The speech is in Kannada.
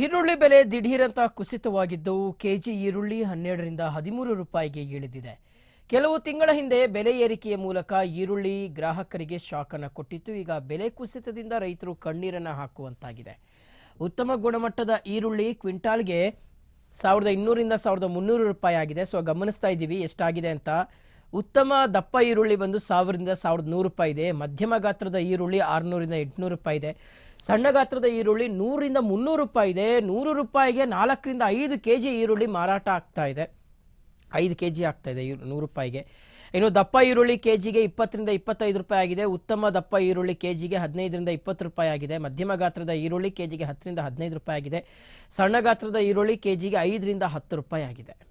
ಈರುಳ್ಳಿ ಬೆಲೆ ದಿಢೀರಂತ ಕುಸಿತವಾಗಿದ್ದು ಕೆಜಿ ಈರುಳ್ಳಿ ಹನ್ನೆರಡರಿಂದ ಹದಿಮೂರು ರೂಪಾಯಿಗೆ ಇಳಿದಿದೆ. ಕೆಲವು ತಿಂಗಳ ಹಿಂದೆ ಬೆಲೆ ಏರಿಕೆಯ ಮೂಲಕ ಈರುಳ್ಳಿ ಗ್ರಾಹಕರಿಗೆ ಶಾಕ್ ಅನ್ನು ಕೊಟ್ಟಿತ್ತು. ಈಗ ಬೆಲೆ ಕುಸಿತದಿಂದ ರೈತರು ಕಣ್ಣೀರನ್ನು ಹಾಕುವಂತಾಗಿದೆ. ಉತ್ತಮ ಗುಣಮಟ್ಟದ ಈರುಳ್ಳಿ ಕ್ವಿಂಟಾಲ್ಗೆ ಸಾವಿರದ ಇನ್ನೂರಿಂದ ಸಾವಿರದ ಮುನ್ನೂರು ರೂಪಾಯಿ ಆಗಿದೆ ಸೊ ಗಮನಿಸ್ತಾ ಇದ್ದೀವಿ, ಎಷ್ಟಾಗಿದೆ ಅಂತ. ಉತ್ತಮ ದಪ್ಪ ಈರುಳ್ಳಿ ಬಂದು ಸಾವಿರದಿಂದ ಸಾವಿರದ ನೂರು ರೂಪಾಯಿ ಇದೆ. ಮಧ್ಯಮ ಗಾತ್ರದ ಈರುಳ್ಳಿ ಆರುನೂರಿಂದ ಎಂಟುನೂರು ರೂಪಾಯಿ ಇದೆ. ಸಣ್ಣ ಗಾತ್ರದ ಈರುಳ್ಳಿ ನೂರರಿಂದ ಮುನ್ನೂರು ರೂಪಾಯಿ ಇದೆ. ನೂರು ರೂಪಾಯಿಗೆ ನಾಲ್ಕರಿಂದ ಐದು ಕೆ ಜಿ ಈರುಳ್ಳಿ ಮಾರಾಟ ಆಗ್ತಾ ಇದೆ. ಐದು ಕೆ ಜಿ ಆಗ್ತಾ ಇದೆ ನೂರು ರೂಪಾಯಿಗೆ. ಇನ್ನು ದಪ್ಪ ಈರುಳ್ಳಿ ಕೆ ಜಿಗೆ ಇಪ್ಪತ್ತರಿಂದ ಇಪ್ಪತ್ತೈದು ರೂಪಾಯಿ ಆಗಿದೆ. ಉತ್ತಮ ದಪ್ಪ ಈರುಳ್ಳಿ ಕೆ ಜಿಗೆ ಹದಿನೈದರಿಂದ ಇಪ್ಪತ್ತು ರೂಪಾಯಿ ಆಗಿದೆ. ಮಧ್ಯಮ ಗಾತ್ರದ ಈರುಳ್ಳಿ ಕೆ ಜಿಗೆ ಹತ್ತರಿಂದ ಹದಿನೈದು ರೂಪಾಯಿ ಆಗಿದೆ. ಸಣ್ಣ ಗಾತ್ರದ ಈರುಳ್ಳಿ ಕೆ ಜಿಗೆ ಐದರಿಂದ ಹತ್ತು ರೂಪಾಯಿ ಆಗಿದೆ.